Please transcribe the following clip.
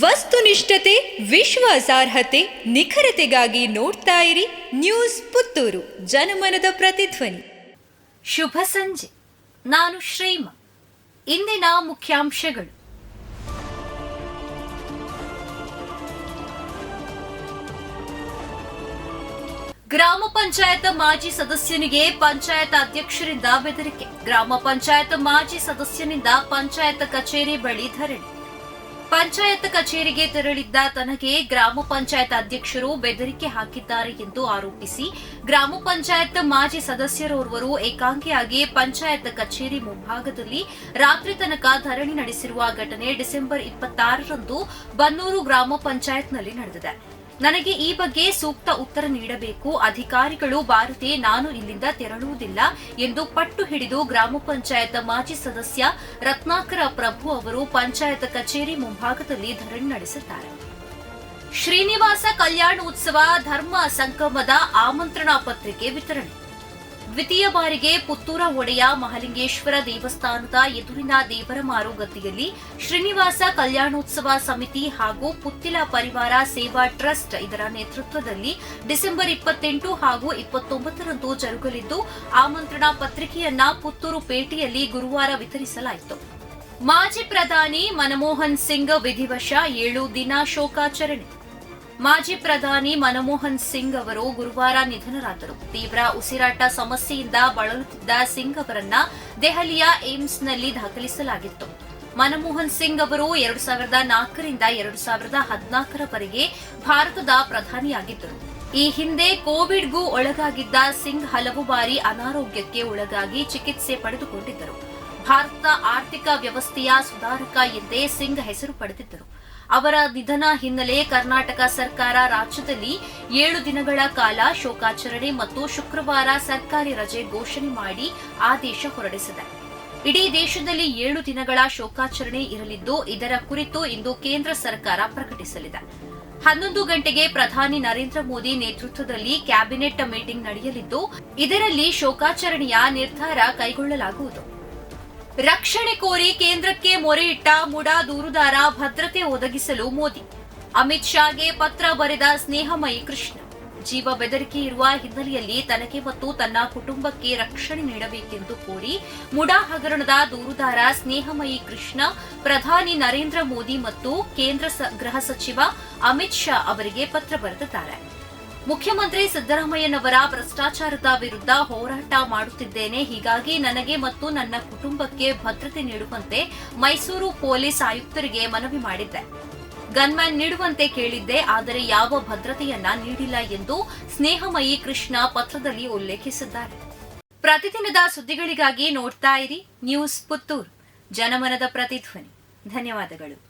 ವಸ್ತುನಿಷ್ಠತೆ, ವಿಶ್ವಾಸಾರ್ಹತೆ, ನಿಖರತೆಗಾಗಿ ನೋಡ್ತಾ ಇರಿ ನ್ಯೂಸ್ ಪುತ್ತೂರು, ಜನಮನದ ಪ್ರತಿಧ್ವನಿ. ಶುಭ ಸಂಜೆ. ನಾನು ಶ್ರೀಮ. ಇಂದಿನ ಮುಖ್ಯಾಂಶಗಳು. ಗ್ರಾಮ ಪಂಚಾಯತ್ ಮಾಜಿ ಸದಸ್ಯನಿಗೆ ಪಂಚಾಯತ್ ಅಧ್ಯಕ್ಷರಿಂದ ಬೆದರಿಕೆ. ಗ್ರಾಮ ಪಂಚಾಯತ್ ಮಾಜಿ ಸದಸ್ಯನಿಂದ ಪಂಚಾಯತ್ ಕಚೇರಿ ಬಳಿ ಧರಣಿ. ಪಂಚಾಯತ್ ಕಚೇರಿಗೆ ತೆರಳಿದ್ದ ತನಗೆ ಗ್ರಾಮ ಪಂಚಾಯತ್ ಅಧ್ಯಕ್ಷರು ಬೆದರಿಕೆ ಹಾಕಿದ್ದಾರೆ ಎಂದು ಆರೋಪಿಸಿ ಗ್ರಾಮ ಪಂಚಾಯತ್ ಮಾಜಿ ಸದಸ್ಯರೋರ್ವರು ಏಕಾಂಗಿಯಾಗಿ ಪಂಚಾಯತ್ ಕಚೇರಿ ಮುಂಭಾಗದಲ್ಲಿ ರಾತ್ರಿ ತನಕ ಧರಣಿ ನಡೆಸಿರುವ ಘಟನೆ ಡಿಸೆಂಬರ್ ಇಪ್ಪತ್ತಾರರಂದು ಬನ್ನೂರು ಗ್ರಾಮ ಪಂಚಾಯತ್ನಲ್ಲಿ ನಡೆದಿದೆ. ನನಗೆ ಈ ಬಗ್ಗೆ ಸೂಕ್ತ ಉತ್ತರ ನೀಡಬೇಕು. ಅಧಿಕಾರಿಗಳು ಬಾರದೆ ನಾನು ಇಲ್ಲಿಂದ ತೆರಳುವುದಿಲ್ಲ ಎಂದು ಪಟ್ಟು ಹಿಡಿದು ಗ್ರಾಮ ಪಂಚಾಯತ್ ಮಾಜಿ ಸದಸ್ಯ ರತ್ನಾಕರ ಪ್ರಭು ಅವರು ಪಂಚಾಯತ್ ಕಚೇರಿ ಮುಂಭಾಗದಲ್ಲಿ ಧರಣಿ ನಡೆಸಿದ್ದಾರೆ. ಶ್ರೀನಿವಾಸ ಕಲ್ಯಾಣೋತ್ಸವ ಧರ್ಮ ಸಂಗಮದ ಆಮಂತ್ರಣ ಪತ್ರಿಕೆ ವಿತರಣೆ. ದ್ವಿತೀಯ ಬಾರಿಗೆ ಪುತ್ತೂರ ಒಡೆಯ ಮಹಾಲಿಂಗೇಶ್ವರ ದೇವಸ್ಥಾನದ ಎದುರಿನ ದೇವರ ಮಾರುಗತಿಯಲ್ಲಿ ಶ್ರೀನಿವಾಸ ಕಲ್ಯಾಣೋತ್ಸವ ಸಮಿತಿ ಹಾಗೂ ಪುತ್ತಿಲ ಪರಿವಾರ ಸೇವಾ ಟ್ರಸ್ಟ್ ಇದರ ನೇತೃತ್ವದಲ್ಲಿ ಡಿಸೆಂಬರ್ ಇಪ್ಪತ್ತೆಂಟು ಹಾಗೂ ಇಪ್ಪತ್ತೊಂಬತ್ತರಂದು ಜರುಗಲಿದ್ದು, ಆಮಂತ್ರಣ ಪತ್ರಿಕೆಯನ್ನ ಪುತ್ತೂರು ಪೇಟೆಯಲ್ಲಿ ಗುರುವಾರ ವಿತರಿಸಲಾಯಿತು. ಮಾಜಿ ಪ್ರಧಾನಿ ಮನಮೋಹನ್ ಸಿಂಗ್ ವಿಧಿವಶ ಏಳು ದಿನ ಶೋಕಾಚರಣೆ. ಮಾಜಿ ಪ್ರಧಾನಿ ಮನಮೋಹನ್ ಸಿಂಗ್ ಅವರು ಗುರುವಾರ ನಿಧನರಾದರು. ತೀವ್ರ ಉಸಿರಾಟ ಸಮಸ್ಯೆಯಿಂದ ಬಳಲುತ್ತಿದ್ದ ಸಿಂಗ್ ಅವರನ್ನ ದೆಹಲಿಯ ಏಮ್ಸ್ನಲ್ಲಿ ದಾಖಲಿಸಲಾಗಿತ್ತು. ಮನಮೋಹನ್ ಸಿಂಗ್ ಅವರು ಎರಡು ಸಾವಿರದ ನಾಲ್ಕರಿಂದ ಎರಡು ಸಾವಿರದ ಹದಿನಾಲ್ಕರವರೆಗೆ ಭಾರತದ ಪ್ರಧಾನಿಯಾಗಿದ್ದರು. ಈ ಹಿಂದೆ ಕೋವಿಡ್ಗೂ ಒಳಗಾಗಿದ್ದ ಸಿಂಗ್ ಹಲವು ಬಾರಿ ಅನಾರೋಗ್ಯಕ್ಕೆ ಒಳಗಾಗಿ ಚಿಕಿತ್ಸೆ ಪಡೆದುಕೊಂಡಿದ್ದರು. ಭಾರತದ ಆರ್ಥಿಕ ವ್ಯವಸ್ಥೆಯ ಸುಧಾರಕ ಎಂದೇ ಸಿಂಗ್ ಹೆಸರು ಪಡೆದಿದ್ದರು. ಅವರ ನಿಧನ ಹಿನ್ನೆಲೆ ಕರ್ನಾಟಕ ಸರ್ಕಾರ ರಾಜ್ಯದಲ್ಲಿ ಏಳು ದಿನಗಳ ಕಾಲ ಶೋಕಾಚರಣೆ ಮತ್ತು ಶುಕ್ರವಾರ ಸರ್ಕಾರಿ ರಜೆ ಘೋಷಣೆ ಮಾಡಿ ಆದೇಶ ಹೊರಡಿಸಿದೆ. ಇಡೀ ದೇಶದಲ್ಲಿ ಏಳು ದಿನಗಳ ಶೋಕಾಚರಣೆ ಇರಲಿದ್ದು, ಇದರ ಕುರಿತು ಇಂದು ಕೇಂದ್ರ ಸರ್ಕಾರ ಪ್ರಕಟಿಸಲಿದೆ. ಹನ್ನೊಂದು ಗಂಟೆಗೆ ಪ್ರಧಾನಿ ನರೇಂದ್ರ ಮೋದಿ ನೇತೃತ್ವದಲ್ಲಿ ಕ್ಯಾಬಿನೆಟ್ ಮೀಟಿಂಗ್ ನಡೆಯಲಿದ್ದು, ಇದರಲ್ಲಿ ಶೋಕಾಚರಣೆಯ ನಿರ್ಧಾರ ಕೈಗೊಳ್ಳಲಾಗುವುದು. ರಕ್ಷಣೆ ಕೋರಿ ಕೇಂದ್ರಕ್ಕೆ ಮೊರೆ ಇಟ್ಟ ಮುಡಾ ದೂರುದಾರ ಭದ್ರತೆ ಒದಗಿಸಲು ಮೋದಿ. ಅಮಿತ್ ಶಾಗೆ ಪತ್ರ ಬರೆದ ಸ್ನೇಹಮಯಿ ಕೃಷ್ಣ. ಜೀವ ಬೆದರಿಕೆ ಇರುವ ಹಿನ್ನೆಲೆಯಲ್ಲಿ ತನಗೆ ಮತ್ತು ತನ್ನ ಕುಟುಂಬಕ್ಕೆ ರಕ್ಷಣೆ ನೀಡಬೇಕೆಂದು ಕೋರಿ ಮುಡಾ ಹಗರಣದ ದೂರುದಾರ ಸ್ನೇಹಮಯಿ ಕೃಷ್ಣ, ಪ್ರಧಾನಿ ನರೇಂದ್ರ ಮೋದಿ ಮತ್ತು ಕೇಂದ್ರ ಗೃಹ ಸಚಿವ ಅಮಿತ್ ಶಾ ಅವರಿಗೆ ಪತ್ರ ಬರೆದಿದ್ದಾರೆ. ಮುಖ್ಯಮಂತ್ರಿ ಸಿದ್ದರಾಮಯ್ಯನವರ ಭ್ರಷ್ಟಾಚಾರದ ವಿರುದ್ಧ ಹೋರಾಟ ಮಾಡುತ್ತಿದ್ದೇನೆ. ಹೀಗಾಗಿ ನನಗೆ ಮತ್ತು ನನ್ನ ಕುಟುಂಬಕ್ಕೆ ಭದ್ರತೆ ನೀಡುವಂತೆ ಮೈಸೂರು ಪೊಲೀಸ್ ಆಯುಕ್ತರಿಗೆ ಮನವಿ ಮಾಡಿದ್ದೆ. ಗನ್ಮ್ಯಾನ್ ನೀಡುವಂತೆ ಕೇಳಿದ್ದೆ, ಆದರೆ ಯಾವ ಭದ್ರತೆಯನ್ನ ನೀಡಿಲ್ಲ ಎಂದು ಸ್ನೇಹಮಯಿ ಕೃಷ್ಣ ಪತ್ರದಲ್ಲಿ ಉಲ್ಲೇಖಿಸಿದ್ದಾರೆ. ಪ್ರತಿದಿನದ ಸುದ್ದಿಗಳಿಗಾಗಿ ನೋಡ್ತಾ ಇರಿ ನ್ಯೂಸ್ ಪುತ್ತೂರು. ಜನಮನದ ಪ್ರತಿಧ್ವನಿ. ಧನ್ಯವಾದಗಳು.